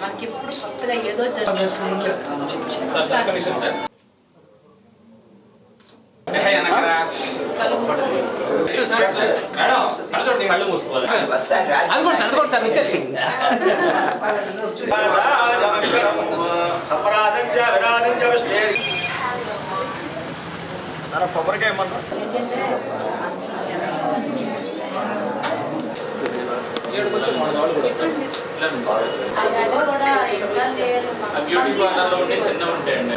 మనకి ఇప్పుడు కొత్తగా ఏదో సార్ కళ్ళు మూసుకోవాలి అది కూడా సార్ అది కూడా సార్ సంప్రాజం చ విరాజం చ విష్ణేరి అరే కొబ్బరికాయ ఏమన్నా బ్యూటీ పార్లర్లో చిన్న ఉంటాయండి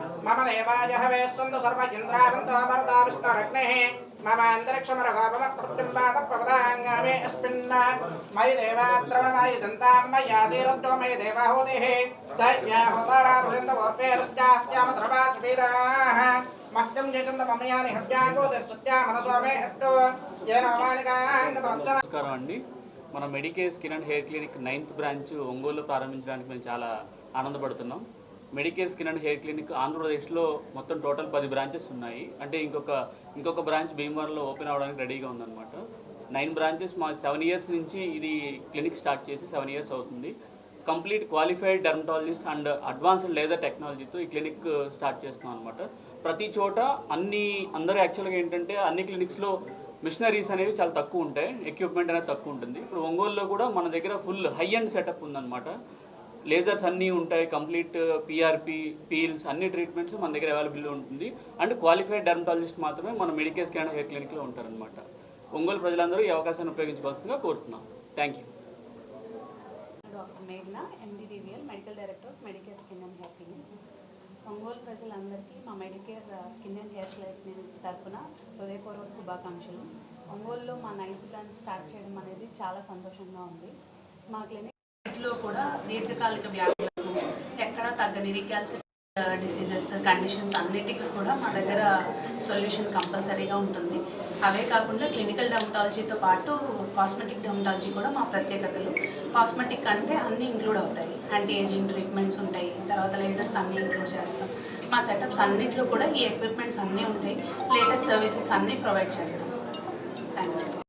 మమ దేవాయ హవేస్సంతు సర్వ ఇంద్రావంతో మరదా విష్ణురగ్నిః మమ అంతరిక్షమరగోపమస్పృతింబాద ప్రపదాంగామే అస్మిన్ మయి దేవాద్రవణమయి దంతాం మయ్యాసీరస్తో మయి దేవాహోదేః తైవ్యాహోతారాభృందమోర్పేరస్యాస్యామ ద్రవాస్వీరాः మహ్యం చేతంత మమయాని హవ్యాగో దస్సత్యా మనసో మే అస్తు నమస్కారం అండి. మన Medicare skin and hair clinic ninth branch Ongole ప్రారంభించడానికి మేము చాలా ఆనందపడుతున్నాం. Medicare skin and hair clinic ఆంధ్రప్రదేశ్లో మొత్తం టోటల్ పది బ్రాంచెస్ ఉన్నాయి. అంటే ఇంకొక ఇంకొక బ్రాంచ్ భీమవరంలో ఓపెన్ అవ్వడానికి రెడీగా ఉందన్నమాట. నైన్ బ్రాంచెస్ మా సెవెన్ ఇయర్స్ నుంచి ఇది క్లినిక్ స్టార్ట్ చేసి సెవెన్ ఇయర్స్ అవుతుంది. Complete qualified dermatologist and advanced laser టెక్నాలజీతో ఈ క్లినిక్ స్టార్ట్ uh, చేస్తున్నాం అనమాట ప్రతి చోట అన్ని అందరూ యాక్చువల్గా ఏంటంటే అన్ని క్లినిక్స్లో మిషనరీస్ అనేవి చాలా తక్కువ ఉంటాయి. ఎక్విప్మెంట్ అనేది తక్కువ ఉంటుంది. ఇప్పుడు ఒంగోలులో కూడా మన దగ్గర ఫుల్ హై అండ్ సెటప్ ఉందన్నమాట. లేజర్స్ అన్నీ ఉంటాయి కంప్లీట్ పిఆర్పి పీల్స్ అన్ని ట్రీట్మెంట్స్ మన దగ్గర అవైలబుల్ ఉంటుంది. అండ్ క్వాలిఫైడ్ డెర్మటాలజిస్ట్ మాత్రమే మన మెడికేర్ స్కాన్ హెయిర్ క్లినిక్లో ఉంటారనమాట ఒంగోలు ప్రజలందరూ ఈ అవకాశాన్ని ఉపయోగించుకోవాల్సిందిగా కోరుతున్నాం. Thank you doctor మేఘ్నా MDDVL medical director Medicare skin and hair clinics Ongole ప్రజలందరికీ మా Medicare skin and hair clinic తరఫున హృదయపూర్వక శుభాకాంక్షలు. ఒంగోలులో మా నైన్త్ ప్లాన్ స్టార్ట్ చేయడం అనేది చాలా సంతోషంగా ఉంది. మా క్లినిక్ లో కూడా దీర్ఘకాలిక వ్యాధులకు ఎక్కడ తగ్గని రికాల్సి డిసీజెస్ కండిషన్స్ uh, అన్నిటికీ కూడా మా దగ్గర సొల్యూషన్ కంపల్సరీగా ఉంటుంది. అవే కాకుండా క్లినికల్ డెమటాలజీతో పాటు కాస్మెటిక్ డెమటాలజీ కూడా మా ప్రత్యేకతలు. కాస్మెటిక్ అంటే అన్నీ ఇంక్లూడ్ అవుతాయి. యాంటీ ఏజింగ్ ట్రీట్మెంట్స్ ఉంటాయి. తర్వాత లేజర్స్ అన్నీ ఇంక్లూడ్ చేస్తాం. మా సెటప్స్ అన్నింటిలో కూడా ఈ ఎక్విప్మెంట్స్ అన్నీ ఉంటాయి. లేటెస్ట్ సర్వీసెస్ అన్నీ ప్రొవైడ్ చేస్తాం. Thank you